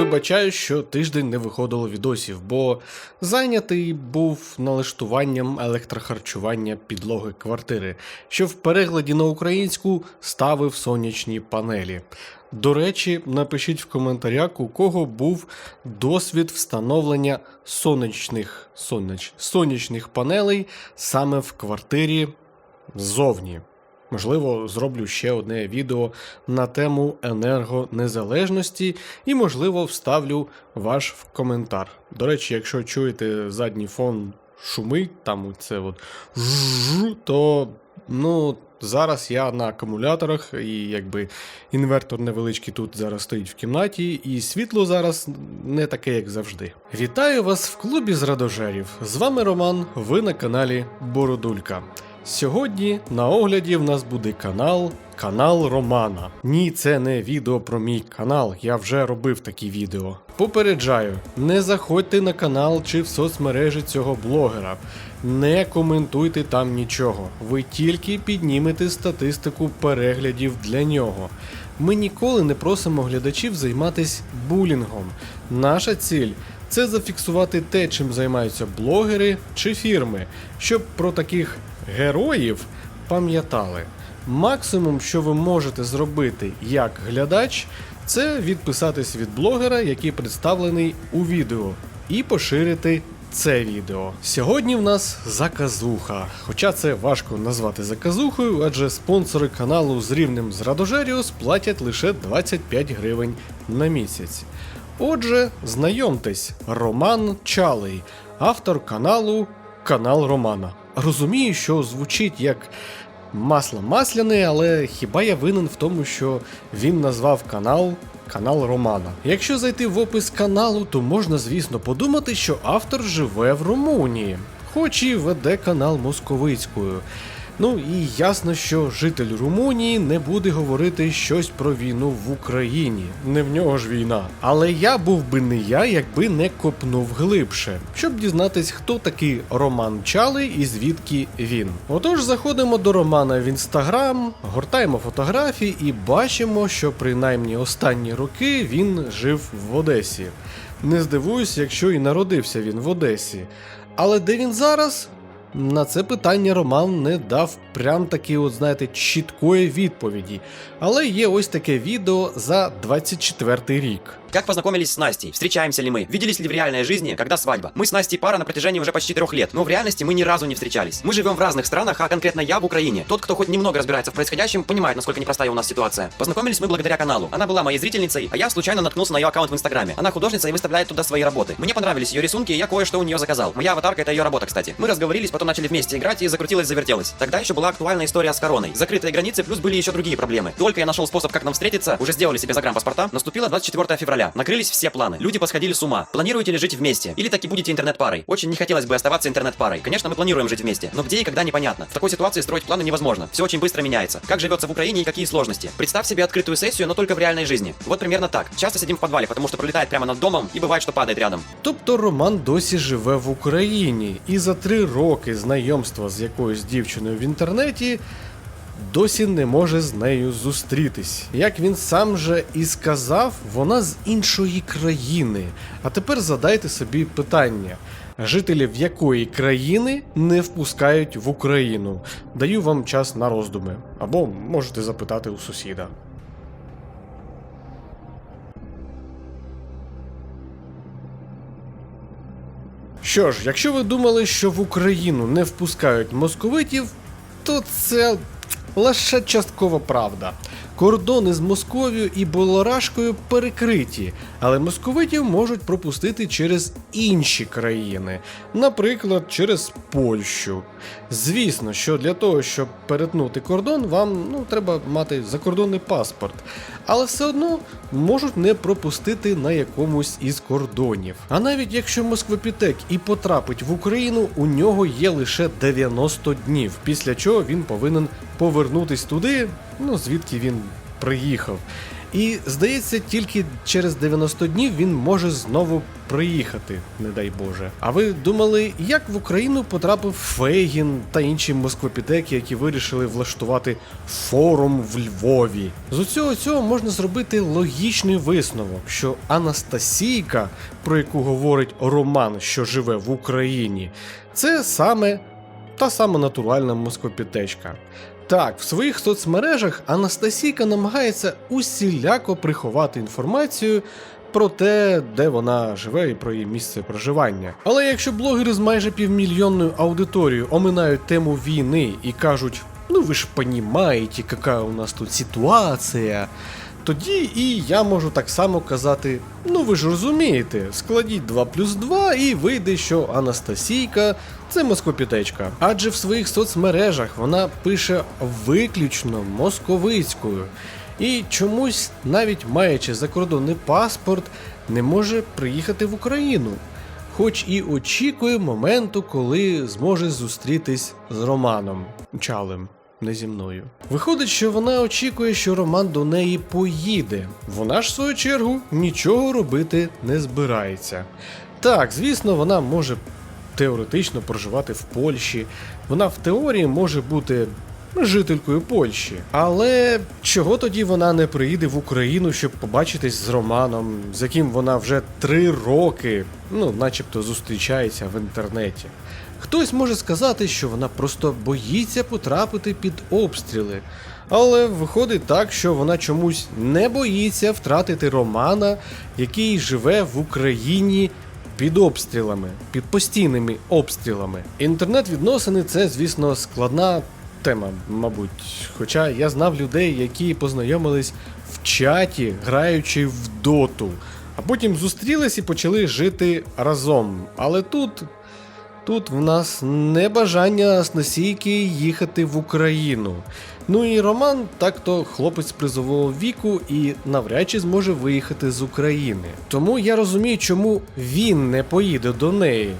Вибачаю, що тиждень не виходило відосів, бо зайнятий був налаштуванням електрохарчування підлоги квартири, що в перекладі на українську ставив сонячні панелі. До речі, напишіть в коментарях, у кого був досвід встановлення сонячних, соняч, сонячних панелей саме в квартирі ззовні. Можливо, зроблю ще одне відео на тему енергонезалежності і, можливо, вставлю ваш в коментар. До речі, якщо чуєте задній фон шумить, там це от то ну. Зараз я на акумуляторах, і якби інвертор невеличкий тут зараз стоїть в кімнаті, і світло зараз не таке, як завжди. Вітаю вас в клубі з радожерів. З вами Роман, ви на каналі Бородулька. Сьогодні на огляді в нас буде канал Канал Романа. Ні, це не відео про мій канал, я вже робив такі відео. Попереджаю, не заходьте на канал чи в соцмережі цього блогера. Не коментуйте там нічого. Ви тільки піднімете статистику переглядів для нього. Ми ніколи не просимо глядачів займатися булінгом. Наша ціль це зафіксувати те, чим займаються блогери чи фірми, щоб про таких героїв пам'ятали. Максимум, що ви можете зробити як глядач, це відписатись від блогера, який представлений у відео, і поширити це відео. Сьогодні в нас заказуха. Хоча це важко назвати заказухою, адже спонсори каналу з рівнем з Радожеріус платять лише 25 гривень на місяць. Отже, знайомтесь, Роман Чалий, автор каналу Канал Романа. Розумію, що звучить як масло масляне, але хіба я винен в тому, що він назвав канал канал Романа. Якщо зайти в опис каналу, то можна, звісно, подумати, що автор живе в Румунії, хоч і веде канал московицькою. Ну і ясно, що житель Румунії не буде говорити щось про війну в Україні. Не в нього ж війна. Але я був би не я, якби не копнув глибше, щоб дізнатись, хто такий Роман Чалий і звідки він. Отож, заходимо до Романа в інстаграм, гортаємо фотографії і бачимо, що принаймні останні роки він жив в Одесі. Не здивуюсь, якщо і народився він в Одесі. Але де він зараз? На це питання Роман не дав прям таки, от знаєте, чіткої відповіді. Але є ось таке відео за 24 рік. Как познакомились с Настей? Встречаемся ли мы? Виделись ли в реальной жизни? Когда свадьба? Мы с Настей пара на протяжении уже почти трех лет, но в реальности мы ни разу не встречались. Мы живем в разных странах, а конкретно я в Украине. Тот, кто хоть немного разбирается в происходящем, понимает, насколько непростая у нас ситуация. Познакомились мы благодаря каналу. Она была моей зрительницей, а я случайно наткнулся на ее аккаунт в Инстаграме. Она художница и выставляет туда свои работы. Мне понравились ее рисунки, и я кое-что у нее заказал. Моя аватарка это ее работа, кстати. Мы разговорились, потом начали вместе играть и закрутилось, завертелось. Тогда еще была актуальная история с короной. Закрытые границы, плюс были еще другие проблемы. Только я нашел способ, как нам встретиться, уже сделали себе загранпаспорта. Наступило 24 февраля. Накрылись все планы. Люди посходили с ума. Планируете ли жить вместе? Или таки будете интернет-парой? Очень не хотелось бы оставаться интернет-парой. Конечно, мы планируем жить вместе, но где и когда непонятно. В такой ситуации строить планы невозможно. Все очень быстро меняется. Как живется в Украине и какие сложности? Представь себе открытую сессию, но только в реальной жизни. Вот примерно так. Часто сидим в подвале, потому что пролетает прямо над домом и бывает, что падает рядом. Тобто Роман досі живе в Україні, і за три роки знайомства з якоюсь дівчиною в інтернеті досі не може з нею зустрітись. Як він сам же і сказав, вона з іншої країни. А тепер задайте собі питання. Жителів якої країни не впускають в Україну? Даю вам час на роздуми. Або можете запитати у сусіда. Що ж, якщо ви думали, що в Україну не впускають московитів, то це лише часткова правда. Кордони з Московією і Болорашкою перекриті, але московитів можуть пропустити через інші країни, наприклад, через Польщу. Звісно, що для того, щоб перетнути кордон, вам ну, треба мати закордонний паспорт, але все одно можуть не пропустити на якомусь із кордонів. А навіть якщо Москвопітек і потрапить в Україну, у нього є лише 90 днів, після чого він повинен повернутись туди, ну звідки він приїхав. І здається, тільки через 90 днів він може знову приїхати, не дай Боже. А ви думали, як в Україну потрапив Фейгін та інші москвопітеки, які вирішили влаштувати форум в Львові? З усього цього можна зробити логічний висновок, що Анастасійка, про яку говорить Роман, що живе в Україні, це саме та сама натуральна москвопітечка. Так, в своїх соцмережах Анастасійка намагається усіляко приховати інформацію про те, де вона живе і про її місце проживання. Але якщо блогери з майже півмільйонною аудиторією оминають тему війни і кажуть, ну ви ж понімаєте, яка у нас тут ситуація. Тоді і я можу так само казати: ну ви ж розумієте, складіть 2 плюс 2 і вийде, що Анастасійка це москопітечка. Адже в своїх соцмережах вона пише виключно московицькою. І чомусь, навіть маючи закордонний паспорт, не може приїхати в Україну. Хоч і очікує моменту, коли зможе зустрітись з Романом Чалем. Не зі мною. Виходить, що вона очікує, що Роман до неї поїде. Вона ж, в свою чергу, нічого робити не збирається. Так, звісно, вона може теоретично проживати в Польщі. Вона в теорії може бути жителькою Польщі. Але чого тоді вона не приїде в Україну, щоб побачитись з Романом, з яким вона вже три роки, ну, начебто, зустрічається в інтернеті? Хтось може сказати, що вона просто боїться потрапити під обстріли. Але виходить так, що вона чомусь не боїться втратити Романа, який живе в Україні під обстрілами, під постійними обстрілами. Інтернет-відносини це, звісно, складна тема, мабуть. Хоча я знав людей, які познайомились в чаті, граючи в доту, а потім зустрілись і почали жити разом. Але тут Тут в нас не бажання Анастасійки їхати в Україну. Ну і Роман так-то хлопець призового віку і навряд чи зможе виїхати з України. Тому я розумію, чому він не поїде до неї.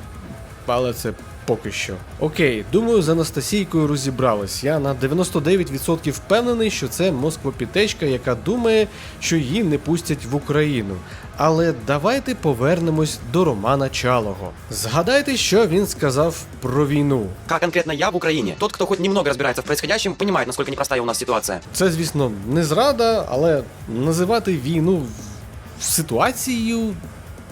Але це поки що. Окей, думаю, з Анастасійкою розібрались. Я на 99% впевнений, що це москвопітечка, яка думає, що її не пустять в Україну. Але давайте повернемось до Романа Чалого. Згадайте, що він сказав про війну. Как конкретно я в Украине? Тот, кто хоть немного разбирается в происходящем, понимает, насколько непростая у нас ситуация. Це, звісно, не зрада, але називати війну ситуацією.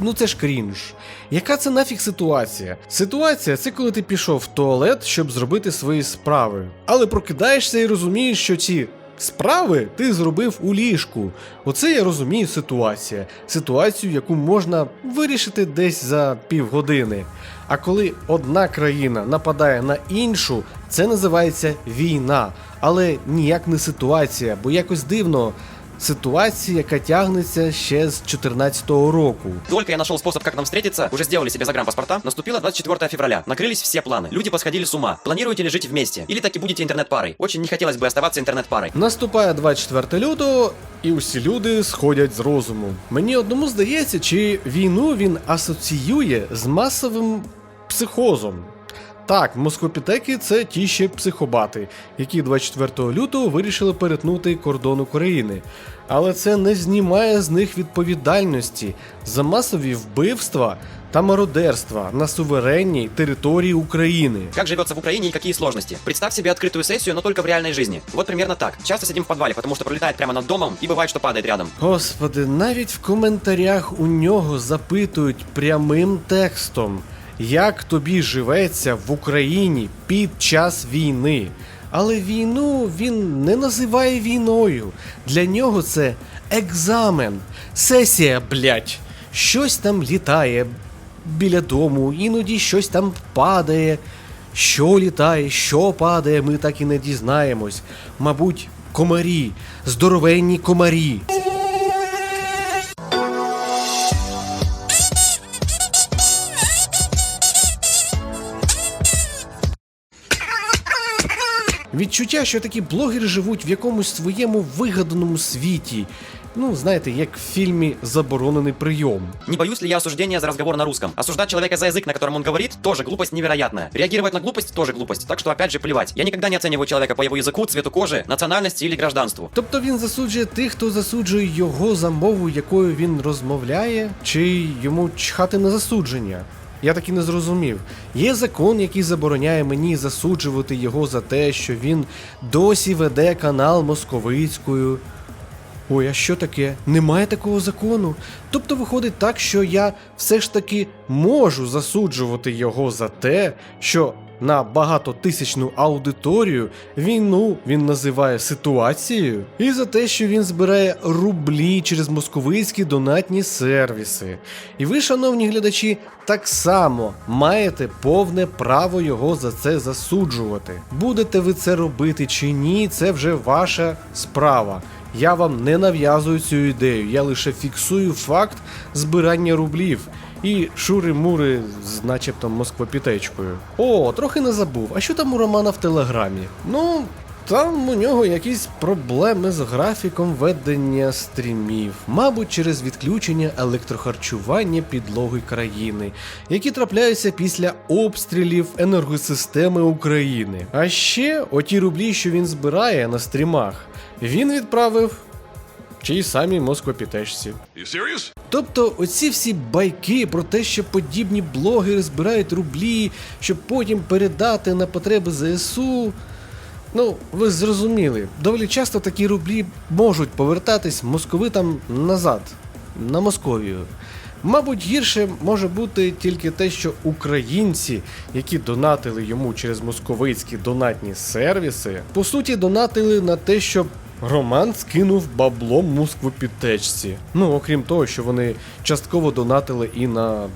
Ну це ж крінж. Яка це нафіг ситуація? Ситуація це коли ти пішов в туалет, щоб зробити свої справи. Але прокидаєшся і розумієш, що ці справи ти зробив у ліжку. Оце я розумію ситуація. Ситуацію, яку можна вирішити десь за півгодини. А коли одна країна нападає на іншу, це називається війна, але ніяк не ситуація, бо якось дивно. Ситуація, яка тягнеться ще з 2014 року. Только я нашел способ, как нам встретиться, уже сделали себе загранпаспорта. Наступило 24 февраля. Накрылись все планы. Люди посходили с ума. Планируете ли жить вместе? Или таки будете интернет-парой? Очень не хотелось бы оставаться интернет-парой. Наступає 24 лютого, і усі люди сходять з розуму. Мені одному здається, чи війну він асоціює з масовим психозом. Так, москопітеки це ті ще психобати, які 24 лютого вирішили перетнути кордон України. Але це не знімає з них відповідальності за масові вбивства та мародерства на суверенній території України. Как живется в Украине и какие сложности? Представь себе открытую сессию, но только в реальной жизни. Вот примерно так. Часто сидим в подвале, потому что пролетает прямо над домом и бывает, что падает рядом. Господи, навіть в коментарях у нього запитують прямим текстом, як тобі живеться в Україні під час війни. Але війну він не називає війною. Для нього це екзамен, сесія, блять. Щось там літає біля дому, іноді щось там падає. Що літає, що падає, ми так і не дізнаємось. Мабуть, комарі, здоровенні комарі. Відчуття, що такі блогери живуть в якомусь своєму вигаданому світі. Ну, знаєте, як в фільмі Заборонений прийом. Не боюсь ли я осуждения за разговор на русском? Осуждать человека за язык, на котором он говорит, тоже глупость невероятная. Реагировать на глупость тоже глупость. Так что опять же плевать. Я никогда не оцениваю человека по его языку, цвету кожи, национальности или гражданству. Тобто він засуджує тих, хто засуджує його за мову, якою він розмовляє, чи йому чхати на засудження. Я так і не зрозумів. Є закон, який забороняє мені засуджувати його за те, що він досі веде канал московицькою. Ой, а що таке? Немає такого закону. Тобто виходить так, що я все ж таки можу засуджувати його за те, що на багатотисячну аудиторію війну він називає ситуацією, і за те, що він збирає рублі через московицькі донатні сервіси. І ви, шановні глядачі, так само маєте повне право його за це засуджувати. Будете ви це робити чи ні, це вже ваша справа. Я вам не нав'язую цю ідею, я лише фіксую факт збирання рублів і шури-мури з начебто москвопітечкою. О, трохи не забув. А що там у Романа в телеграмі? Ну. Там у нього якісь проблеми з графіком ведення стрімів, мабуть, через відключення електрохарчування підлоги країни, які трапляються після обстрілів енергосистеми України. А ще оті рублі, що він збирає на стрімах, він відправив тій самій москвопітечці. You serious? Тобто, оці всі байки про те, що подібні блогери збирають рублі, щоб потім передати на потреби ЗСУ. Ну, ви зрозуміли, доволі часто такі рублі можуть повертатись московитам назад, на Московію. Мабуть, гірше може бути тільки те, що українці, які донатили йому через московицькі донатні сервіси, по суті, донатили на те, щоб Роман скинув бабло Москвопітечці. Ну, окрім того, що вони частково донатили і на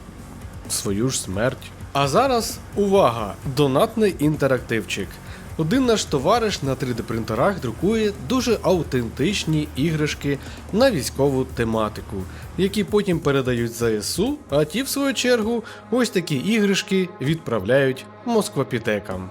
свою ж смерть. А зараз увага! Донатний інтерактивчик. Один наш товариш на 3D-принтерах друкує дуже аутентичні іграшки на військову тематику, які потім передають ЗСУ, а ті, в свою чергу, ось такі іграшки відправляють москвопітекам.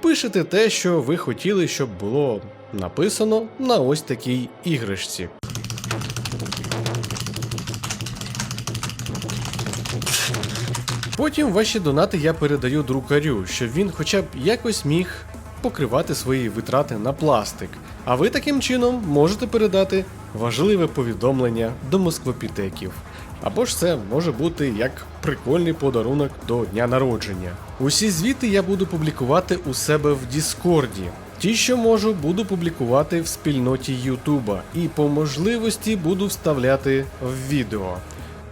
пишете те, що ви хотіли, щоб було написано на ось такій іграшці. Потім ваші донати я передаю друкарю, щоб він хоча б якось міг покривати свої витрати на пластик. А ви таким чином можете передати важливе повідомлення до москвопітеків. Або ж це може бути як прикольний подарунок до дня народження. Усі звіти я буду публікувати у себе в Діскорді. Ті, що можу, буду публікувати в спільноті Ютуба і по можливості буду вставляти в відео.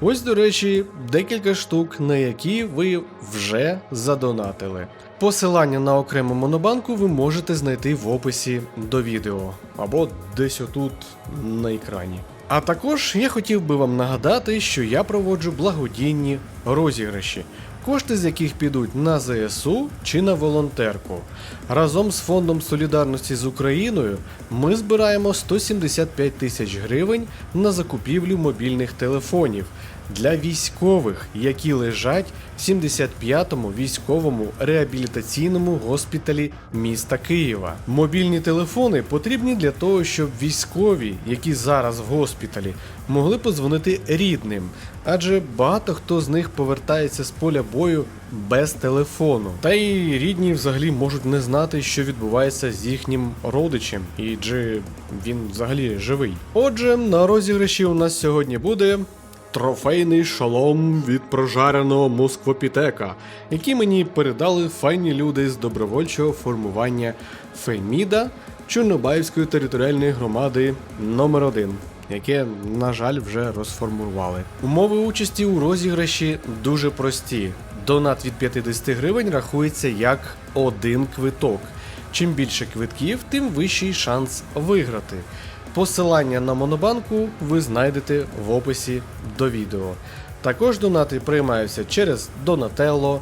Ось, до речі, декілька штук, на які ви вже задонатили. Посилання на окрему монобанку ви можете знайти в описі до відео або десь отут на екрані. А також я хотів би вам нагадати, що я проводжу благодійні розіграші, кошти з яких підуть на ЗСУ чи на волонтерку. Разом з фондом солідарності з Україною ми збираємо 175 тисяч гривень на закупівлю мобільних телефонів для військових, які лежать в 75-му військовому реабілітаційному госпіталі міста Києва. Мобільні телефони потрібні для того, щоб військові, які зараз в госпіталі, могли подзвонити рідним, адже багато хто з них повертається з поля бою без телефону. Та й рідні взагалі можуть не знати, що відбувається з їхнім родичем, і чи він взагалі живий. Отже, на розіграші у нас сьогодні буде трофейний шолом від прожареного москвопітека, який мені передали файні люди з добровольчого формування Феміда Чорнобаївської територіальної громади номер 1 яке, на жаль, вже розформували. Умови участі у розіграші дуже прості. Донат від 50 гривень рахується як один квиток. Чим більше квитків, тим вищий шанс виграти. Посилання на монобанку ви знайдете в описі до відео. Також донати приймаються через Donatello,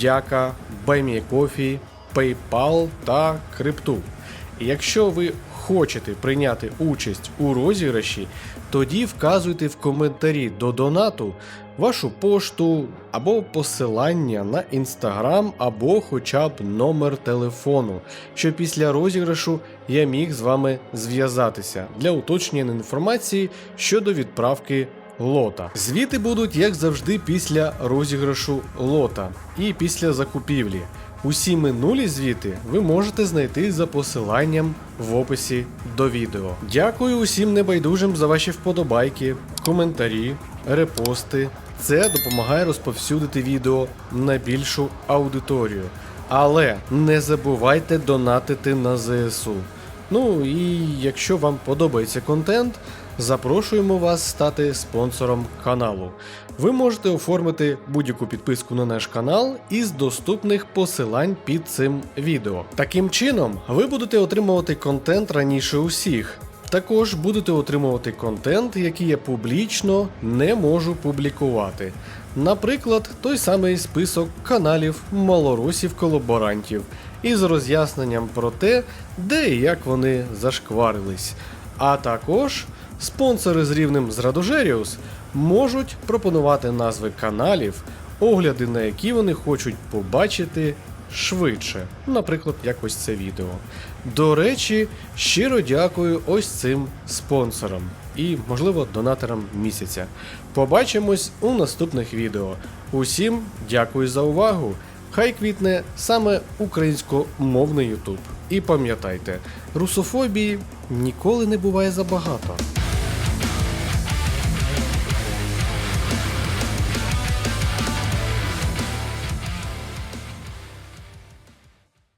Дяка, BuyMeCoffee, PayPal та Крипту. Якщо ви хочете прийняти участь у розіграші, тоді вказуйте в коментарі до донату вашу пошту або посилання на інстаграм, або хоча б номер телефону, щоб після розіграшу я міг з вами зв'язатися для уточнення інформації щодо відправки лота. Звіти будуть, як завжди, після розіграшу лота і після закупівлі. Усі минулі звіти ви можете знайти за посиланням в описі до відео. Дякую усім небайдужим за ваші вподобайки, коментарі, репости. Це допомагає розповсюдити відео на більшу аудиторію. Але не забувайте донатити на ЗСУ. Ну і якщо вам подобається контент, запрошуємо вас стати спонсором каналу. Ви можете оформити будь-яку підписку на наш канал із доступних посилань під цим відео. Таким чином, ви будете отримувати контент раніше усіх. Також будете отримувати контент, який я публічно не можу публікувати. Наприклад, той самий список каналів малорусів-колаборантів із роз'ясненням про те, де і як вони зашкварились. А також спонсори з рівнем з Радожеріус можуть пропонувати назви каналів, огляди на які вони хочуть побачити швидше, наприклад, як ось це відео. До речі, щиро дякую ось цим спонсорам і, можливо, донаторам місяця. Побачимось у наступних відео. Усім дякую за увагу! Хай квітне саме українськомовний Ютуб. І пам'ятайте, русофобії ніколи не буває забагато.